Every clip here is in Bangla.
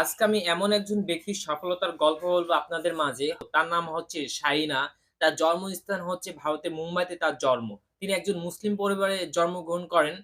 আজকে আমি এমন একজন ব্যক্তির সফলতার গল্প আপনাদের মাঝে। তার নাম হচ্ছে ভারতের মুম্বাইতে তার জন্ম। তিনি একজন মুসলিম পরিবারে করেন।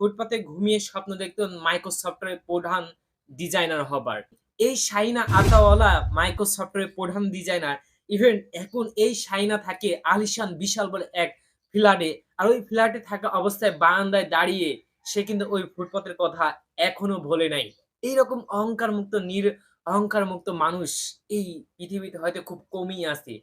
ফুটপাতে ঘুমিয়ে স্বপ্ন দেখতেন মাইক্রোসফটের প্রধান ডিজাইনার হবার। এই সাইনা আতাওয়ালা মাইক্রোসফটের প্রধান ডিজাইনার। ইভেন এখন এই সাইনা থাকে আলিশান বিশাল বলে এক ফ্ল্যাটে। আর ওই ফ্ল্যাটে থাকা অবস্থায় বারান্দায় দাঁড়িয়ে সে কিন্তু ওই ফুটপাতের কথা এখনও ভোলে নাই। এইরকম অহংকার মুক্ত নির অহংকার মুক্ত মানুষ এই পৃথিবীতে হয়তো খুব কমই আছে।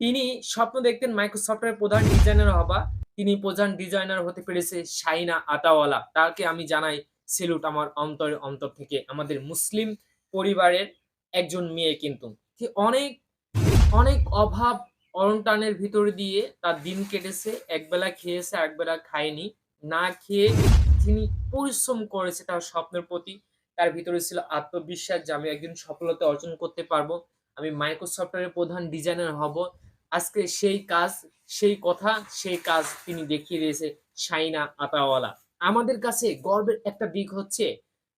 তিনি স্বপ্ন দেখতেন মাইক্রোসফটের প্রধান ডিজাইনার হবা তিনি প্রধান ডিজাইনার হতে পেরেছে শাইনা আতাওয়ালা। তাকে আমি জানাই সেলুট আমার অন্তরের অন্তর থেকে, আমাদের মুসলিম পরিবারের একজন মেয়ে কিন্তু। অনেক অনেক অভাব অনটনের ভিতর দিয়ে তার দিন কেটেছে, একবেলা খেয়েছে একবেলা খায়নি। না খেয়ে তিনি পরিশ্রম করেছে তার স্বপ্নের প্রতি, তার ভিতরে ছিল আত্মবিশ্বাস যে আমি একদিন সফলতা অর্জন করতে পারব। আমি মাইক্রোসফটের প্রধান ডিজাইনার হব। আজকে সেই কাজ, সেই কথা, সেই কাজ তিনি দেখিয়ে দিয়েছে সাইনা আতাওয়ালা। আমাদের কাছে গর্বের একটা দিক হচ্ছে,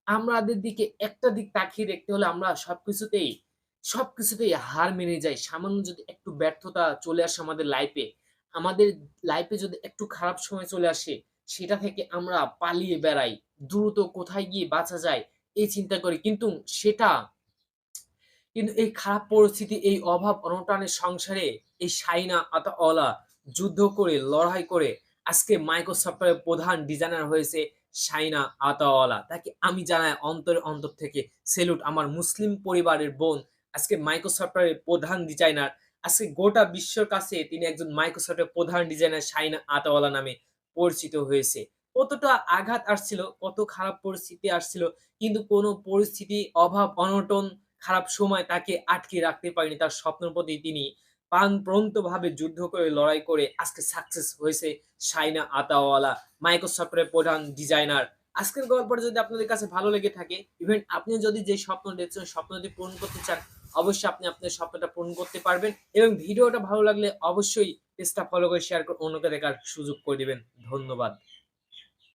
আমাদের দিকে একটা দিক তাকিয়ে দেখতে হলে আমরা সবকিছুতেই সবকিছুতেই হার মেনে যাই। সামান্য যদি একটু ব্যর্থতা চলে আসে আমাদের লাইফে আমাদের লাইফে যদি একটু খারাপ সময় চলে আসে সেটা থেকে আমরা পালিয়ে বেড়াই। দ্রুত কোথায় গিয়ে বাঁচা যায় এই চিন্তা করি। কিন্তু সেটা, কিন্তু এই খারাপ পরিস্থিতি, এই অভাব অনটনের সংসারে, এই সাইনা আতাওয়ালা যুদ্ধ করে, লড়াই করে, আজকে মাইক্রোসফটের প্রধান ডিজাইনার হয়েছে সাইনা আতাওয়ালা তাকে আমি জানাই অন্তর অন্তর থেকে, সেলুট, আমার মুসলিম পরিবারের বোন, আজকে মাইক্রোসফটের প্রধান ডিজাইনার, আজকে গোটা বিশ্বর কাছে তিনি একজন মাইক্রোসফটের প্রধান ডিজাইনার সাইনা আতাওয়ালা নামে পরিচিত হয়েছে। কতটা আঘাত আসছিল, কত খারাপ পরিস্থিতি আসছিল, কিন্তু কোনো পরিস্থিতি, অভাব, অনটন, খারাপ সময় তাকে আটকে রাখতে পারেনি। তার স্বপ্নের প্রতি তিনি প্রাণপ্রন্ত যুদ্ধ করে, লড়াই করে আজকে সাকসেস হয়েছে সাইনা আতাওয়ালা মাইক্রোসফটের প্রধান ডিজাইনার আজকের গল্পটা যদি আপনাদের কাছে ভালো লেগে থাকে ইভেন আপনি যদি যে স্বপ্ন দেখছেন স্বপ্ন যদি পূরণ করতে চান, অবশ্যই আপনি আপনার স্বপ্নটা পূরণ করতে পারবেন এবং ভিডিওটা ভালো লাগলে অবশ্যই পেজটা ফলো করে শেয়ার করে অন্যকে দেখার সুযোগ করে দিবেন। ধন্যবাদ।